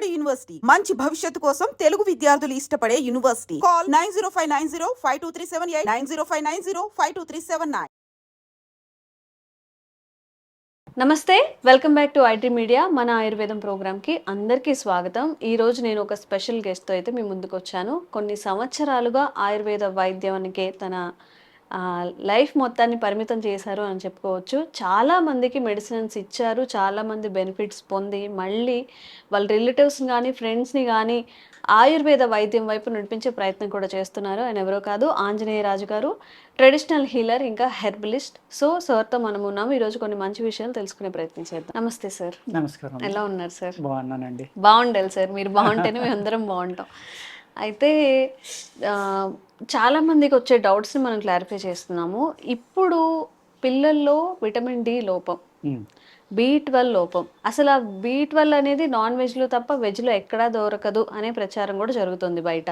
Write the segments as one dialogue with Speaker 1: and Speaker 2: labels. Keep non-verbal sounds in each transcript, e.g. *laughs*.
Speaker 1: Vijayawada university. మంచి భవిష్యత్తు కోసం తెలుగు విద్యార్థులు ఇష్టపడే university. Call nine zero five nine zero five two three seven eight nine zero five nine zero five two three seven nine.
Speaker 2: నమస్తే welcome back to IT media మన ఆయుర్వేదం ప్రోగ్రామ్కి అందరికీ స్వాగతం. ఈ రోజు నేను ఒక స్పెషల్ గెస్ట్తో అయితే మీ ముందుకు వచ్చాను. కొన్ని సంవత్సరాలుగా ఆయుర్వేద వైద్యానికి తన లైఫ్ మొత్తాన్ని పరిమితం చేశారు అని చెప్పుకోవచ్చు. చాలా మందికి మెడిసిన్స్ ఇచ్చారు చాలా మంది బెనిఫిట్స్ పొంది మళ్ళీ వాళ్ళ రిలేటివ్స్ని కానీ ఫ్రెండ్స్ని కానీ ఆయుర్వేద వైద్యం వైపు నడిపించే ప్రయత్నం కూడా చేస్తున్నారు. ఆయన ఎవరో కాదు ఆంజనేయ రాజు గారు. ట్రెడిషనల్ హీలర్ ఇంకా హెర్బలిస్ట్. సో సార్తో మనం ఉన్నాము. ఈరోజు కొన్ని మంచి విషయాలు తెలుసుకునే ప్రయత్నం చేద్దాం. నమస్తే సార్.
Speaker 3: నమస్కారం.
Speaker 2: ఎలా ఉన్నారు సార్?
Speaker 3: బాగున్నానండి.
Speaker 2: బాగుండాలి సార్. మీరు బాగుంటేనే మేము అందరం బాగుంటాం. అయితే ఆ, చాలా మందికి వచ్చే డౌట్స్ని మనం క్లారిఫై చేస్తున్నాము. ఇప్పుడు పిల్లల్లో విటమిన్ డి లోపం బి ట్వెల్వ్ లోపం. అసలు ఆ బి ట్వెల్వ్ అనేది నాన్ వెజ్లో తప్ప వెజ్లో ఎక్కడా దొరకదు అనే ప్రచారం కూడా జరుగుతుంది బయట.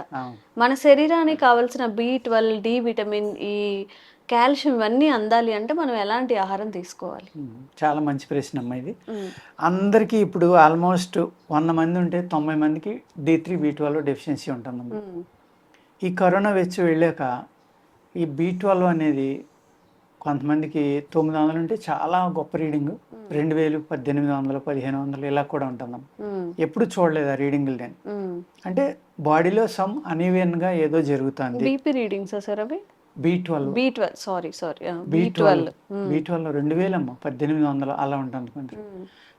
Speaker 2: మన శరీరానికి కావాల్సిన బి ట్వెల్వ్ డి విటమిన్ ఈ కాల్షియం ఇవన్నీ అందాలి అంటే మనం ఎలాంటి ఆహారం తీసుకోవాలి?
Speaker 3: చాలా మంచి ప్రశ్న అమ్మ ఇది అందరికీ ఇప్పుడు ఆల్మోస్ట్ వంద మంది ఉంటే తొంభై మందికి D three B twelve deficiency ఉంటుందమ్మా.
Speaker 2: ఉమ్,
Speaker 3: ఈ కరోనా వచ్చి వెళ్ళాక ఈ బీ ట్వెల్వ్ అనేది కొంతమందికి తొమ్మిది వందలు ఉంటే చాలా గొప్ప రీడింగ్. రెండు వేలు పద్దెనిమిది వందలు పదిహేను వందలు ఇలా కూడా ఉంటుందమ్మా. ఎప్పుడు చూడలేదు ఆ రీడింగ్లు నేను. అంటే బాడీలో సమ్ అన్ఈవెన్గా ఏదో జరుగుతుంది.
Speaker 2: బీపీ రీడింగ్స్ సార్ అవి?
Speaker 3: B twelve
Speaker 2: B twelve sorry sorry
Speaker 3: B twelve B twelve రెండు వేలమ్మా పద్దెనిమిది వందలు అలా ఉంటుంది కొంచెం.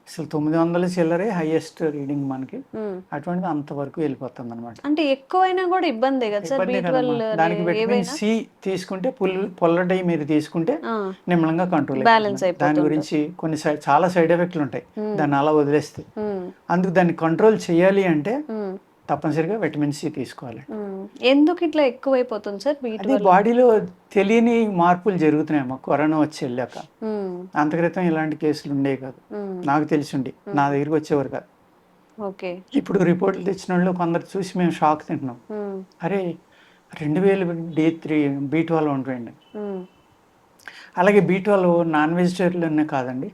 Speaker 3: అసలు తొమ్మిది వందల చిల్లరే హైయెస్ట్ రీడింగ్ మనకి. అటువంటిది అంతవరకు వెళ్ళిపోతుంది అనమాట
Speaker 2: అంటే ఎక్కువైనా కూడా ఇబ్బందే
Speaker 3: దానికి విటమిన్ సి తీసుకుంటే పుల్ పొల్లడై మీరు తీసుకుంటే నిమ్మలంగా కంట్రోల్
Speaker 2: Balance
Speaker 3: దాని గురించి కొన్ని చాలా సైడ్ ఎఫెక్ట్లు ఉంటాయి. దాన్ని అలా వదిలేస్తే. అందుకు దాన్ని కంట్రోల్ చేయాలి అంటే తప్పనిసరిగా విటమిన్ సి తీసుకోవాలి.
Speaker 2: ఎందుకు ఇట్లా ఎక్కువైపోతుంది సార్?
Speaker 3: అది బాడీలో తెలియని మార్పులు జరుగుతున్నాయమ్మా కరోనా వచ్చి వెళ్ళాక అంత క్రితం ఇలాంటి కేసులు ఉండేవి కాదు. నాకు తెలిసి ఉండి నా దగ్గరికి వచ్చేవారు కాదు.
Speaker 2: ఓకే.
Speaker 3: ఇప్పుడు రిపోర్ట్లు తెచ్చిన వాళ్ళు కొందరు చూసి మేము షాక్ తింటున్నాం. అరే రెండు వేలు డి త్రీ బీ ట్వెల్వ్ ఉంటుంది అలాగే బీ ట్వెల్వ్ నాన్ వెజిటేరియన్లోనే కాదండి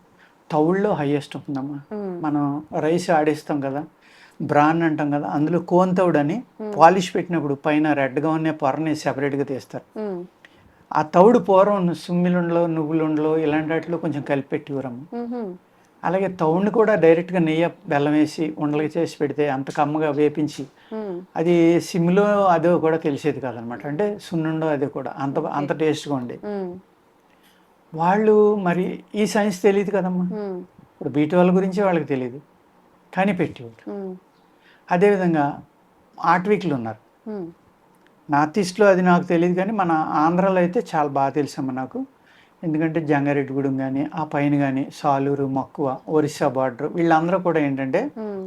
Speaker 3: తౌళ్ళలో హైయెస్ట్ ఉంటుందమ్మా మనం రైస్ ఆడిస్తాం కదా బ్రాన్ అంటాం కదా అందులో కోన్ అని పాలిష్ పెట్టినప్పుడు పైన రెడ్గా ఉన్న పొరని సెపరేట్గా తీస్తారు. ఆ తౌడు పూర్వం సుమ్మిలుండలో నువ్వులుండలో ఇలాంటి వాటిలో కొంచెం కలిపి పెట్టివరమ్మ. అలాగే తౌడుని కూడా డైరెక్ట్గా నెయ్యి బెల్లం వేసి ఉండలుగా చేసి పెడితే అంత కమ్మగా వేపించి అది సిమ్లో అదో కూడా తెలిసేది కాదనమాట. అంటే సున్నుండో అది కూడా అంత అంత టేస్ట్గా ఉండే. వాళ్ళు మరి ఈ సైన్స్ తెలియదు కదమ్మా. ఇప్పుడు బీటీ వాళ్ళ గురించి వాళ్ళకి తెలియదు కానీ పెట్టేవారు అదేవిధంగా ఆర్ట్విక్లు ఉన్నారు. నార్త్ ఈస్ట్లో అది నాకు తెలియదు కానీ మన ఆంధ్రాలో అయితే చాలా బాగా తెలుసమ్మా నాకు. ఎందుకంటే జంగారెడ్డిగూడెం కానీ ఆ పైన కానీ సాలూరు మక్కువ ఒరిస్సా బార్డర్ వీళ్ళందరూ కూడా ఏంటంటే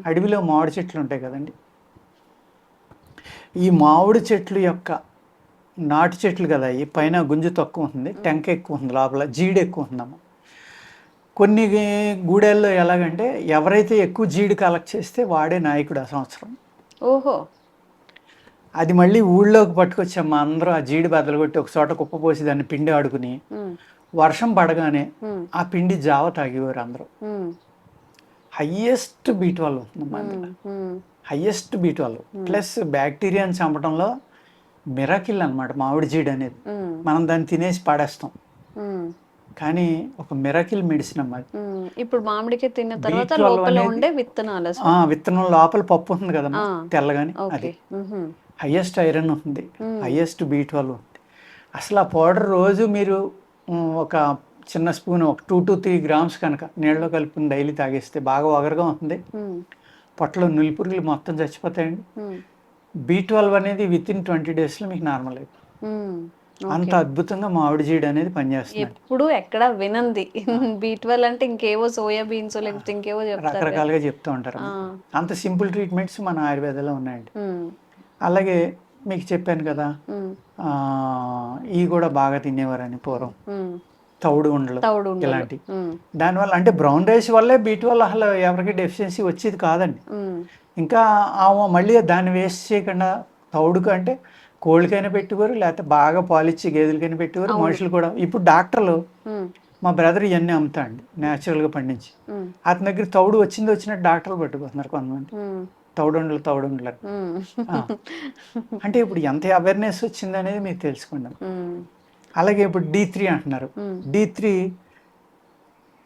Speaker 3: అడవిలో మామిడి చెట్లు ఉంటాయి కదండి. ఈ మామిడి చెట్లు యొక్క నాటు చెట్లు కదా ఈ పైన గుంజు తక్కువ ఉంటుంది టెంక ఎక్కువ ఉంది లోపల జీడి ఎక్కువ ఉందమ్మ. కొన్ని గూడెల్లో ఎలాగంటే ఎవరైతే ఎక్కువ జీడి కలెక్ట్ చేస్తే వాడే నాయకుడు ఆ సంవత్సరం.
Speaker 2: ఓహో.
Speaker 3: అది మళ్ళీ ఊళ్ళోకి పట్టుకొచ్చాము అందరూ ఆ జీడి బద్దలు కొట్టి ఒక చోట కుప్ప పోసి దాన్ని పిండి ఆడుకుని వర్షం పడగానే ఆ పిండి జావ తాగేవారు అందరూ. హయ్యెస్ట్ బీట్ వాళ్ళు హయ్యెస్ట్ బీట్ వాళ్ళు ప్లస్ బ్యాక్టీరియాని చంపడంలో మిరాకిల్ అన్నమాట మామిడి జీడి అనేది మనం దాన్ని తినేసి పాడేస్తాం. కానీ ఒక మిరాకిల్ మెడిసిన్ అమ్మా అది.
Speaker 2: ఇప్పుడు మామిడికి తిన్న తర్వాత
Speaker 3: B12
Speaker 2: లోపల ఉండే విత్తనాలు
Speaker 3: విత్తనం లోపల పప్పు ఉంది
Speaker 2: ఆ.
Speaker 3: తెల్లగాని అది. హయ్యెస్ట్ ఐరన్ ఉంది. హయ్యెస్ట్ బీ ట్వెల్వ్ ఉంది. అసలు ఆ పౌడర్ రోజు మీరు ఒక చిన్న స్పూన్ ఒక టూ టు త్రీ గ్రామ్స్ కనుక నీళ్ళలో కలుపుకుని డైలీ తాగేస్తే బాగా ఒగరగా ఉంటుంది పొట్టలో నులిపురుగులు మొత్తం చచ్చిపోతాయండి. బీ ట్వెల్వ్ అనేది విత్ ఇన్ ట్వంటీ డేస్లో మీకు నార్మల్ అయిపోతుంది. అంత అద్భుతంగా మామిడి జీడి అనేది పనిచేస్తుంది.
Speaker 2: ఎప్పుడు ఎక్కడ వినంది. బీ ట్వెల్వ్ అంటే ఇంకేవో సోయా బీన్స్ లేకపోతే ఇంకేవో
Speaker 3: రకరకాలుగా చెప్తూ ఉంటారు. అంత సింపుల్ ట్రీట్మెంట్స్ మన ఆయుర్వేదంలో ఉన్నాయండి. అలాగే మీకు చెప్పాను కదా ఇవి కూడా బాగా తినేవారని పూర్వం. తౌడు ఉండలు. ఇలాంటి. దానివల్ల అంటే బ్రౌన్ రైస్ వల్లే బీట్ వల్ల అసలు ఎవరికి డెఫిషియన్సీ వచ్చేది కాదండి. ఇంకా ఆ మళ్ళీ దాన్ని వేస్ట్ చేయకుండా తౌడుకు అంటే కోళ్ళకైనా పెట్టేవారు లేకపోతే బాగా పాలిచ్చి గేదెలకైనా పెట్టేవారు మనుషులు కూడా. ఇప్పుడు డాక్టర్లు మా బ్రదర్ ఇవన్నీ అమ్ముతాండి న్యాచురల్గా పండించి. అతని దగ్గర తౌడు వచ్చింది వచ్చినట్టు డాక్టర్లు పట్టుకుపోతున్నారు కొంతమంది. తౌడుండలు తౌడుండలు. అంటే ఇప్పుడు ఎంత అవేర్నెస్ వచ్చింది అనేది మీకు తెలుసుకున్నాం
Speaker 2: మ్మ్.
Speaker 3: అలాగే ఇప్పుడు డి త్రీ అంటున్నారు. డి త్రీ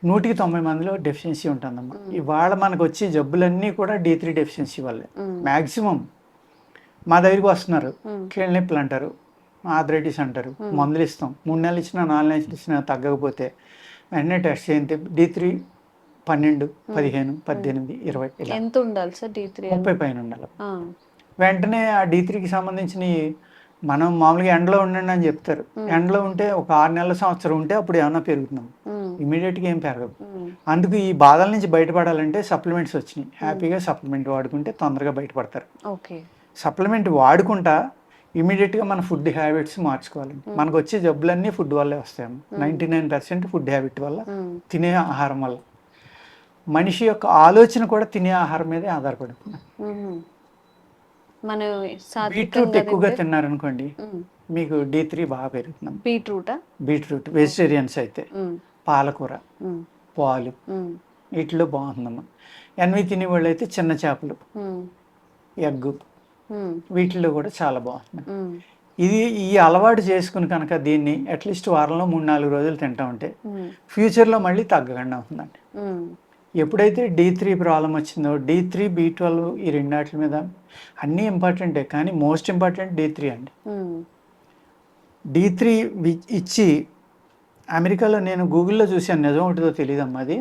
Speaker 3: నూటికి తొంభై మందిలో డెఫిషియన్సీ ఉంటుందమ్మా. ఇవాళ మనకు వచ్చే జబ్బులన్నీ కూడా డి త్రీ డెఫిషియన్సీ వల్లే. మ్యాక్సిమం మా దగ్గరికి వస్తున్నారు. కీళ్ళ నొప్పులు అంటారు ఆథరైటిస్ అంటారు. మందులు ఇస్తాం. మూడు నెలలు ఇచ్చినా నాలుగు నెలలు ఇచ్చినా తగ్గకపోతే వెంటనే టెస్ట్ చేయండి. డి త్రీ పన్నెండు పదిహేను పద్దెనిమిది ఇరవై
Speaker 2: ఎంత ఉండాలి సార్ డి త్రీ
Speaker 3: ముప్పై పైన ఉండాలి. వెంటనే ఆ డి త్రీకి సంబంధించిన మనం మామూలుగా ఎండలో ఉండండి అని చెప్తారు. ఎండలో ఉంటే ఒక ఆరు నెలల సంవత్సరం ఉంటే అప్పుడు ఏమన్నా పెరుగుతున్నాం ఇమీడియట్గా ఏం పెరగదు. అందుకు ఈ బాధల నుంచి బయటపడాలంటే సప్లిమెంట్స్ వచ్చినాయి. హ్యాపీగా సప్లిమెంట్ వాడుకుంటే తొందరగా బయటపడతారు.
Speaker 2: ఓకే.
Speaker 3: సప్లిమెంట్ వాడుకుంటా ఇమీడియట్గా మన ఫుడ్ హ్యాబిట్స్ మార్చుకోవాలి. మనకు వచ్చే జబ్బులన్నీ ఫుడ్ వల్లే వస్తాయి ninety nine percent food habit వల్ల తినే ఆహారం వల్ల. మనిషి యొక్క ఆలోచన కూడా తినే ఆహారం మీదే ఆధారపడి ఉంటుంది
Speaker 2: మనం
Speaker 3: బీట్రూట్ ఎక్కువగా తిన్నారనుకోండి మీకు డి త్రీ బాగా పెరుగుతుంది.
Speaker 2: బీట్రూటా?
Speaker 3: బీట్రూట్ వెజిటేరియన్స్ అయితే. పాలకూర పాలు. వీటిలో బాగుందమ్మా. ఎన్వి తినే వాళ్ళు అయితే చిన్న చేపలు. ఎగ్ వీటిల్లో కూడా చాలా బాగుంది ఇది ఈ అలవాటు చేసుకుని కనుక దీన్ని అట్లీస్ట్ వారంలో మూడు నాలుగు రోజులు తింటా ఉంటే ఫ్యూచర్లో మళ్ళీ తగ్గకుండా ఉంటుందండి ఎప్పుడైతే డి త్రీ ప్రాబ్లం వచ్చిందో డి త్రీ బీ ట్వెల్వ్ ఈ రెండాటి మీద అన్నీ ఇంపార్టెంటే కానీ మోస్ట్ ఇంపార్టెంట్ డి త్రీ అండి. డి త్రీ ఇచ్చి అమెరికాలో నేను గూగుల్లో చూశాను నిజం ఒకటిదో తెలియదమ్మా అది.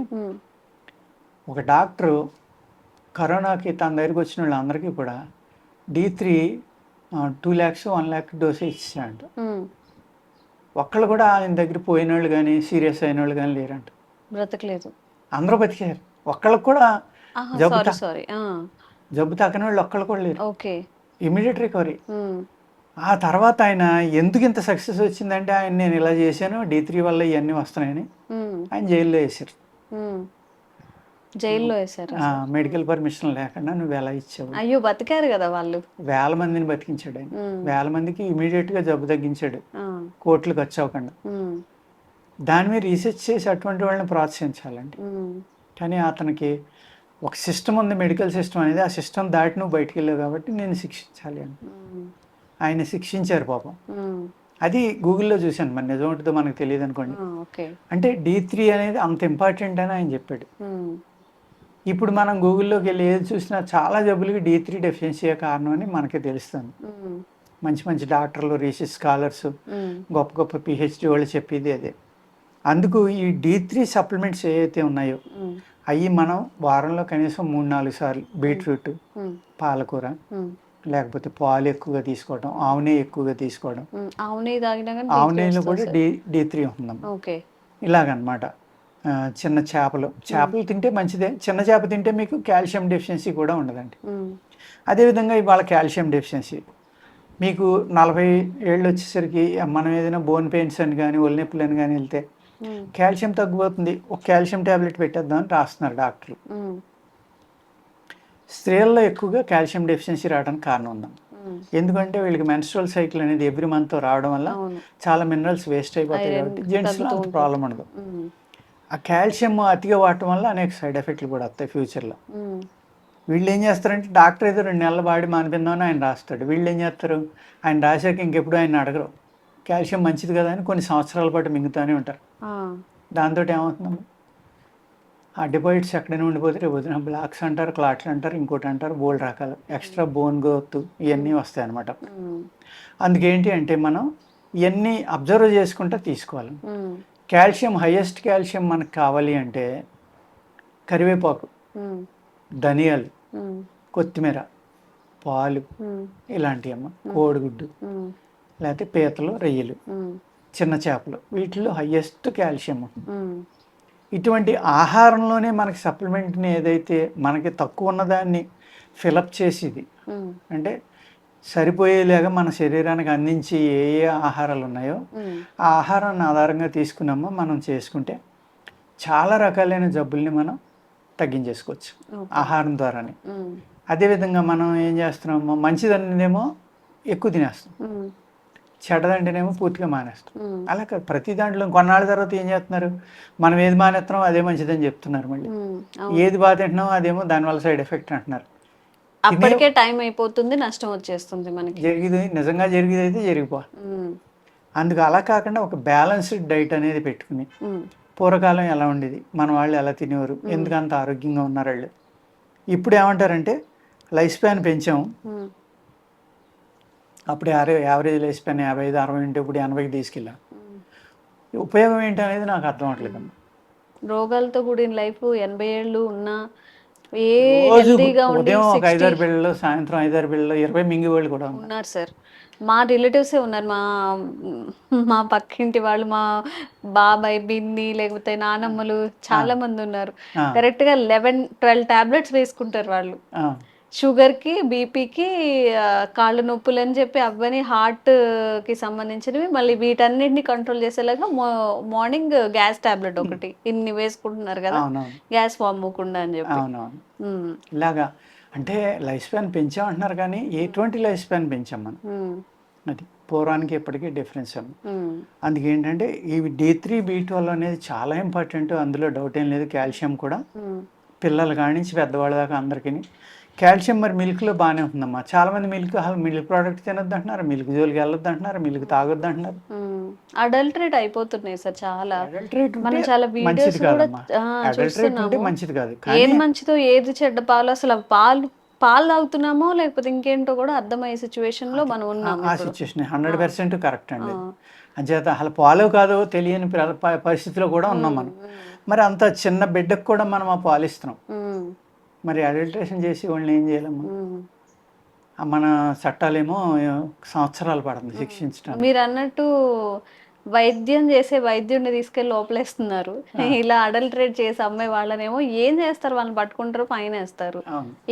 Speaker 3: ఒక డాక్టరు కరోనాకి తన దగ్గరికి వచ్చిన వాళ్ళందరికీ కూడా D three two lakhs one lakh డోసే ఇచ్చాడంట. ఒక్కళ్ళు కూడా ఆయన దగ్గర పోయిన వాళ్ళు కానీ సీరియస్ అయిన వాళ్ళు కానీ లేరంట.
Speaker 2: బ్రతకలేదు.
Speaker 3: అందరూ బతికారు. ఒక్కళ్ళకి కూడా జబ్బు
Speaker 2: సారీ
Speaker 3: జబ్బు తాకిన వాళ్ళు ఒక్కళ్ళు కూడా లేరు.
Speaker 2: ఓకే.
Speaker 3: Immediate recovery. ఆ తర్వాత ఆయన ఎందుకు ఇంత సక్సెస్ వచ్చిందంటే ఆయన నేను ఇలా చేశాను డి త్రీ వల్ల ఇవన్నీ వస్తున్నాయని ఆయన జైల్లో వేసారు.
Speaker 2: జైల్లో వేసారు
Speaker 3: మెడికల్ పర్మిషన్ లేకుండా నువ్వు ఎలా ఇచ్చావు
Speaker 2: అయ్యో బతికారు కదా వాళ్ళు.
Speaker 3: వేల మందిని బతికించాడు ఆయన. వేల మందికి ఇమీడియట్గా జబ్బు తగ్గించాడు. కోట్లు ఖర్చు అవ్వకుండా. దాని మీద రీసెర్చ్ చేసి అటువంటి వాళ్ళని ప్రోత్సహించాలండి. కానీ అతనికి ఒక సిస్టమ్ ఉంది మెడికల్ సిస్టమ్ అనేది. ఆ సిస్టమ్ దాటి నువ్వు బయటికి వెళ్ళావు కాబట్టి నేను శిక్షించాలి అని. ఆయన శిక్షించారు పాపం. అది గూగుల్లో చూశాను. మరి నిజం ఉంటుందో మనకు తెలియదు అనుకోండి. అంటే డి త్రీ అనేది అంత ఇంపార్టెంట్ అని ఆయన చెప్పాడు. ఇప్పుడు మనం గూగుల్లోకి వెళ్ళి ఏది చూసినా చాలా జబ్బులకి డి త్రీ డెఫిషియన్సీయే కారణం అని మనకి తెలుస్తుంది. మంచి మంచి డాక్టర్లు రీసెర్చ్ స్కాలర్స్ గొప్ప గొప్ప పిహెచ్డి వాళ్ళు చెప్పేది అదే. అందుకు ఈ డి త్రీ సప్లిమెంట్స్ ఏవైతే ఉన్నాయో అవి మనం వారంలో కనీసం మూడు నాలుగు సార్లు బీట్రూట్ పాలకూర లేకపోతే పాలు ఎక్కువగా తీసుకోవడం ఆవు నెయ్యి ఎక్కువగా తీసుకోవడం
Speaker 2: మ్మ్. ఆవు నెయ్యి తాగినా కానీ
Speaker 3: ఆవు
Speaker 2: బీపీ
Speaker 3: నెయ్యిలో
Speaker 2: వస్తుంది
Speaker 3: కూడా. D D three
Speaker 2: okay.
Speaker 3: ఇలాగనమాట. చిన్న చేపలు. చేపలు తింటే మంచిదే. చిన్న చేప తింటే మీకు కాల్షియం డెఫిషియన్సీ కూడా ఉండదండి. అదేవిధంగా ఇవాళ కాల్షియం డెఫిషియన్సీ. మీకు నలభై ఏళ్ళు వచ్చేసరికి మనం ఏదైనా బోన్ పెయిన్స్ అని కానీ ఒళ్ళు నొప్పులు అని కానీ వెళ్తే కాల్షియం తగ్గిపోతుంది. ఒక కాల్షియం ట్యాబ్లెట్ పెట్టేద్దామని రాస్తున్నారు డాక్టర్లు. స్త్రీల్లో ఎక్కువగా కాల్షియం డెఫిషియన్సీ రావడానికి కారణం ఉందాం. ఎందుకంటే వీళ్ళకి మెన్స్ట్రల్ సైకిల్ అనేది ఎవ్రీ మంత్ రావడం వల్ల చాలా మినరల్స్ వేస్ట్ అయిపోతాయి కాబట్టి జెంట్స్లో అంత. ప్రాబ్లం ఉండదు. ఆ కాల్షియం అతిగా వాడటం వల్ల అనేక సైడ్ ఎఫెక్ట్లు కూడా వస్తాయి ఫ్యూచర్లో. వీళ్ళు ఏం చేస్తారంటే డాక్టర్ ఏదో రెండు నెలల బాడీ మానిపిందామని ఆయన రాస్తాడు. వీళ్ళు ఏం చేస్తారు? ఆయన రాశాక ఇంకెప్పుడు ఆయన అడగరు. కాల్షియం మంచిది కదా అని కొన్ని సంవత్సరాల పాటు మింగుతూనే ఉంటారు. దాంతో ఏమవుతుందమ్మా? ఆ డిపాజిట్స్ ఎక్కడైనా ఉండిపోతే రేపు వదిన బ్లాక్స్ అంటారు క్లాట్లు అంటారు ఇంకోటి అంటారు బోల్డ్ రకాలు ఎక్స్ట్రా బోన్ గ్రోత్ ఇవన్నీ వస్తాయి అనమాట అందుకేంటి అంటే మనం ఇవన్నీ అబ్జర్వ్ చేసుకుంటూ తీసుకోవాలి. కాల్షియం హైయెస్ట్ కాల్షియం మనకు కావాలి అంటే కరివేపాకు ధనియాలు కొత్తిమీర పాలు ఇలాంటివి అమ్మ కోడిగుడ్డు లేకపోతే పీతలు రొయ్యలు చిన్న చేపలు వీటిలో హయ్యెస్ట్ కాల్షియం. ఇటువంటి ఆహారంలోనే మనకి సప్లిమెంట్ని ఏదైతే మనకి తక్కువ ఉన్నదాన్ని ఫిలప్ చేసేది అంటే సరిపోయేలాగా మన శరీరానికి అందించి ఏ ఏ ఆహారాలు ఉన్నాయో. ఆ ఆహారాన్ని ఆధారంగా తీసుకున్నామో మనం చేసుకుంటే చాలా రకాలైన జబ్బుల్ని మనం తగ్గించేసుకోవచ్చు. ఆహారం ద్వారానే. అదేవిధంగా మనం ఏం చేస్తున్నామో మంచిదనేమో ఎక్కువ తినేస్తాం. చెడ్డదంటేనేమో పూర్తిగా మానేస్తాం. అలా కాదు ప్రతి దాంట్లో కొన్నాళ్ళ తర్వాత ఏం చేస్తున్నారు? మనం ఏది మానేస్తున్నాం అదే మంచిదని చెప్తున్నారు మళ్ళీ. ఏది బాగా తింటున్నామో అదేమో దానివల్ల సైడ్ ఎఫెక్ట్ అంటున్నారు.
Speaker 2: అప్పటికే టైం అయిపోతుంది నష్టం వచ్చేస్తుంది మనకి.
Speaker 3: జరిగేది నిజంగా జరిగేది అయితే జరిగిపోవాలి అందుకు అలా కాకుండా ఒక బ్యాలెన్స్డ్ డైట్ అనేది పెట్టుకుని పూర్వకాలం ఎలా ఉండేది? మన వాళ్ళు ఎలా తినేవారు? ఎందుకు అంత ఆరోగ్యంగా ఉన్నారు వాళ్ళు? ఇప్పుడు ఏమంటారంటే లైఫ్ స్పాన్ పెంచాము. అప్పుడు యావరేజ్ లైఫ్ స్పాన్ యాభై ఐదు అరవై ఉంటే ఇప్పుడు ఎనభైకి తీసుకెళ్ళాం. ఉపయోగం ఏంటి అనేది నాకు అర్థం అవట్లేదమ్మా.
Speaker 2: రోగాలతో కూడిన లైఫ్ ఎనభై ఏళ్ళు ఉన్నా
Speaker 3: ఉదయం ఒక
Speaker 2: 60
Speaker 3: ఐదారు బిళ్ళలు సాయంత్రం ఐదారు బిళ్ళలు ఇరవై మింగి వాళ్ళు కూడా ఉన్నారు.
Speaker 2: సార్ మా రిలేటివ్సే ఉన్నారు. మా మా పక్కింటి వాళ్ళు మా బాబాయ్ బిన్ని లేకపోతే నానమ్మలు చాలా మంది ఉన్నారు. కరెక్ట్గా లెవెన్ ట్వెల్వ్ టాబ్లెట్స్ వేసుకుంటారు వాళ్ళు.
Speaker 3: ఆ,
Speaker 2: షుగర్కి బీపీకి కాళ్ళు నొప్పులు అని చెప్పి అవన్నీ హార్ట్కి సంబంధించినవి మళ్ళీ వీటన్నిటిని కంట్రోల్ చేసేలాగా మార్నింగ్ గ్యాస్ టాబ్లెట్ ఒకటి. ఇన్ని వేసుకుంటున్నారు కదా. గ్యాస్ ఫామ్ అవ్వకుండా అని చెప్పి.
Speaker 3: ఇలాగా. అంటే లైఫ్ స్పాన్ పెంచామంటున్నారు కానీ ఎటువంటి లైఫ్ స్పాన్ పెంచాం మనం? అది పూర్వానికి ఇప్పటికీ డిఫరెన్స్ ఉంది అందుకే ఏంటంటే ఈ డి త్రీ బీ ట్వెల్వ్ అనేది చాలా ఇంపార్టెంట్. అందులో డౌట్ ఏం లేదు. కాల్షియం కూడా. పిల్లలు కాడి నుంచి పెద్దవాళ్ళ దాకా అందరికీ కాల్షియం మరి మిల్క్లో బాగానే ఉందమ్మా. చాలామంది మిల్క్ అసలు మిల్క్ ప్రోడక్ట్ తినొద్దు అంటున్నారు మిల్క్ జోలికి వెళ్ళొద్దు అంటున్నారు మిల్క్ తాగొద్దు అంటున్నారు
Speaker 2: అడల్టరేట్ అయిపోతున్నాయి సార్ చాలా. మనం చాలా వీడియోస్
Speaker 3: మంచిది
Speaker 2: కూడా చూస్తున్నాము.
Speaker 3: కాదు.
Speaker 2: ఏది మంచిదో ఏది చెడ్డ పాలు అసలు పాలు పాలు తాగుతున్నామో లేకపోతే ఇంకేంటో కూడా అర్థమయ్యే సిచ్యువేషన్లో మనం ఉన్నాం
Speaker 3: ఆ. సిచ్యువేషన్ హండ్రెడ్ పర్సెంట్ కరెక్ట్ అండి. అంచేత అసలు పాలు కాదో తెలియని పరిస్థితిలో కూడా ఉన్నాం మనం. మరి అంత చిన్న బిడ్డకు కూడా మనం ఆ పాలు ఇస్తున్నాం. మరి అడల్ట్రేషన్ చేసి వాళ్ళని ఏం. ఆ మన చట్టాలేమో సంవత్సరాలు పడుతుంది శిక్షించడానికి
Speaker 2: మీరు అన్నట్టు వైద్యం చేసే వైద్యుడిని తీసుకెళ్ళి లోపలేస్తున్నారు. ఇలా అడల్టరేట్ చేసే అమ్మాయి వాళ్ళనేమో ఏం చేస్తారు? వాళ్ళని పట్టుకుంటారు ఫైన్ వేస్తారు.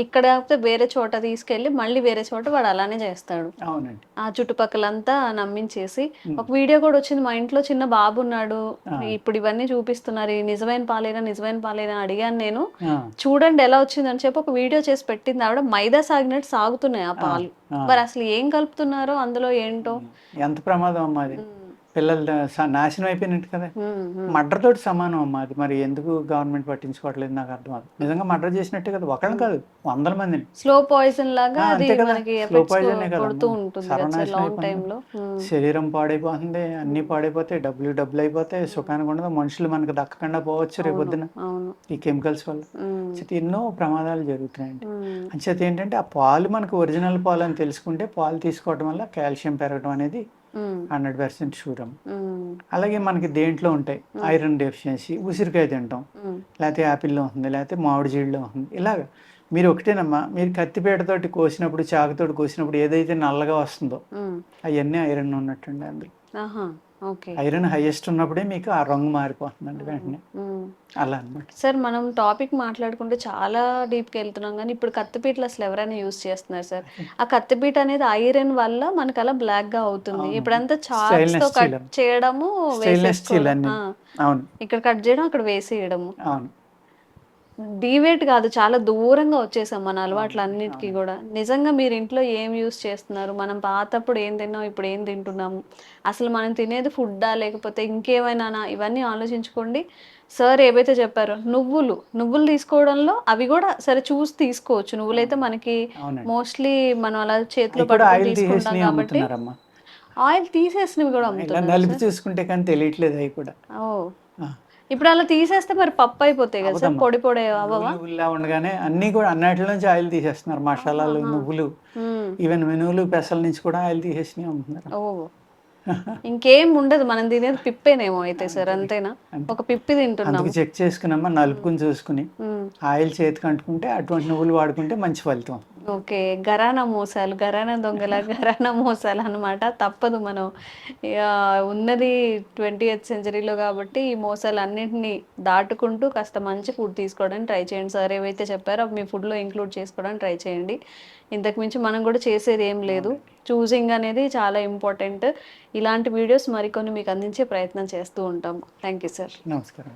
Speaker 2: ఇక్కడ కాకపోతే వేరే చోట తీసుకెళ్ళి మళ్ళీ వేరే చోట వాడు అలానే చేస్తాడు. ఆ చుట్టుపక్కలంతా నమ్మించేసి ఒక వీడియో కూడా వచ్చింది మా ఇంట్లో చిన్న బాబు ఉన్నాడు ఇప్పుడు ఇవన్నీ చూపిస్తున్నారు. నిజమైన పాలేనా నిజమైన పాలేనా అడిగాను నేను. చూడండి ఎలా వచ్చిందని చెప్పి ఒక వీడియో చేసి పెట్టింది. ఆవిడ మైదా సాగినట్టు సాగుతున్నాయి ఆ పాలు. మరి అసలు ఏం కలుపుతున్నారో అందులో ఏంటో?
Speaker 3: ఎంత ప్రమాదం అమ్మా పిల్లలు నాశనం అయిపోయినట్టు కదా. మర్డర్ తోటి సమానం అమ్మా అది. మరి ఎందుకు గవర్నమెంట్ పట్టించుకోవట్లేదు నాకు అర్థం అవుతుంది నిజంగా మర్డర్ చేసినట్టే కదా. ఒకళ్ళని కాదు వందల మందిని.
Speaker 2: స్లో పాయిజన్ లాగా
Speaker 3: ఆ,
Speaker 2: అది
Speaker 3: అంతే కదా.
Speaker 2: మనకి
Speaker 3: Slow
Speaker 2: ఎఫెక్ట్స్
Speaker 3: poison ఏ కదా
Speaker 2: కొడుతూ
Speaker 3: అమ్మా.
Speaker 2: ఉంటుంది. కదా
Speaker 3: సర్వనాశనం
Speaker 2: లాంగ్
Speaker 3: అయిపోతుంది.
Speaker 2: టైమ్లో. ఉమ్,
Speaker 3: శరీరం పాడైపోతుంది అన్ని పాడైపోతాయి డబ్బులు డబ్బులు అయిపోతాయి సుఖానికి ఉండదు. మనుషులు మనకు దక్కకుండా పోవచ్చు రేపు పొద్దున.
Speaker 2: అవును
Speaker 3: ఈ కెమికల్స్ వల్ల. అంచేత ఎన్నో ప్రమాదాలు జరుగుతున్నాయండి. అంచేత ఏంటంటే ఆ పాలు మనకు ఒరిజినల్ పాలు అని తెలుసుకుంటే పాలు తీసుకోవడం వల్ల కాల్షియం పెరగడం అనేది హండ్రెడ్ పర్సెంట్ షూరం.
Speaker 2: ఉమ్,
Speaker 3: అలాగే మనకి దేంట్లో ఉంటాయి. ఐరన్ డెఫిషియన్సీ ఉసిరికాయ తింటాం. లేకపోతే యాపిల్లో ఉంటుంది లేకపోతే మామిడి జీడిలో ఉంటుంది. ఇలాగ. మీరు ఒకటేనమ్మా మీరు కత్తిపేటతోటి కోసినప్పుడు చాకుతోటి కోసినప్పుడు ఏదైతే నల్లగా వస్తుందో. అవన్నీ ఐరన్ ఉన్నట్టుండి అందులో. ఐరన్ హైయెస్ట్ ఉన్నప్పుడే మీకు ఆ రంగు మారిపోతుందండి వెంటనే. అలా అనమాట
Speaker 2: సార్ మనం టాపిక్ మాట్లాడుకుంటే చాలా డీప్కి వెళ్తున్నాం కానీ ఇప్పుడు కత్తిపీటలు అసలు ఎవరైనా యూజ్ చేస్తున్నారు సార్? ఆ కత్తిపీట అనేది ఐరన్ వల్ల మనకు అలా బ్లాక్గా అవుతుంది ఇప్పుడంతా
Speaker 3: Stainless
Speaker 2: తో కట్. చేయడము ఇక్కడ కట్ చేయడం అక్కడ వేసేయడము.
Speaker 3: అవును.
Speaker 2: డివేట్ కాదు చాలా దూరంగా వచ్చేసాం మన అలవాట్ల అన్నిటికీ కూడా. నిజంగా మీరు ఇంట్లో ఏం యూస్ చేస్తున్నారు? మనం పాతప్పుడు ఏం తిన్నాం ఇప్పుడు ఏం తింటున్నాము అసలు మనం తినేది ఫుడ్డా లేకపోతే ఇంకేమైనా ఇవన్నీ ఆలోచించుకోండి. సార్ ఏవైతే చెప్పారో నువ్వులు. నువ్వులు తీసుకోవడంలో అవి కూడా సరే చూసి తీసుకోవచ్చు. నువ్వులైతే మనకి మోస్ట్లీ మనం అలా చేతిలో పట్టుకొని తీసుకుంటాం కాబట్టి ఆయిల్ తీసేసినవి కూడా
Speaker 3: నలిపి చూసుకుంటే కానీ తెలియట్లేదు అవి కూడా.
Speaker 2: ఓ. ఇప్పుడు అలా తీసేస్తే మరి పప్పు అయిపోతాయి కదా సార్. పొడి పొడి అవ్వవా?
Speaker 3: నువ్వుల్లా ఉండగానే అన్ని కూడా అన్నిటి నుంచి ఆయిల్ తీసేస్తున్నారు. మసాలాలు నువ్వులు. ఈవెన్ మినువులు పెసల నుంచి కూడా ఆయిల్ తీసేసి
Speaker 2: ఓ. ఇంకేం ఉండదు. మనం తినేది పిప్పేనేమో అయితే సార్ అంతేనా? ఒక పిప్పి తింటున్నాం
Speaker 3: చెక్ చేసుకున్నామా? నలుపుకుని చూసుకుని. ఆయిల్ చేతికి అంటుకుంటే అటువంటి నువ్వులు వాడుకుంటే మంచి ఫలితం.
Speaker 2: ఓకే గరానా మోసాలు గరానా దొంగల *laughs* గరానా మోసాలు అన్నమాట. తప్పదు మనం. ఉన్నది ట్వంటీ ఎయిత్ సెంచరీలో కాబట్టి ఈ మోసాలు అన్నింటినీ దాటుకుంటూ కాస్త మంచి ఫుడ్ తీసుకోవడానికి ట్రై చేయండి. సార్ ఏవైతే చెప్పారో మీ ఫుడ్లో ఇంక్లూడ్ చేసుకోవడానికి ట్రై చేయండి. ఇంతకు మించి మనం కూడా చేసేది ఏం లేదు. చూసింగ్ అనేది చాలా ఇంపార్టెంట్. ఇలాంటి వీడియోస్ మరికొన్ని మీకు అందించే ప్రయత్నం చేస్తూ ఉంటాము థ్యాంక్ యూ సార్.
Speaker 3: నమస్కారం.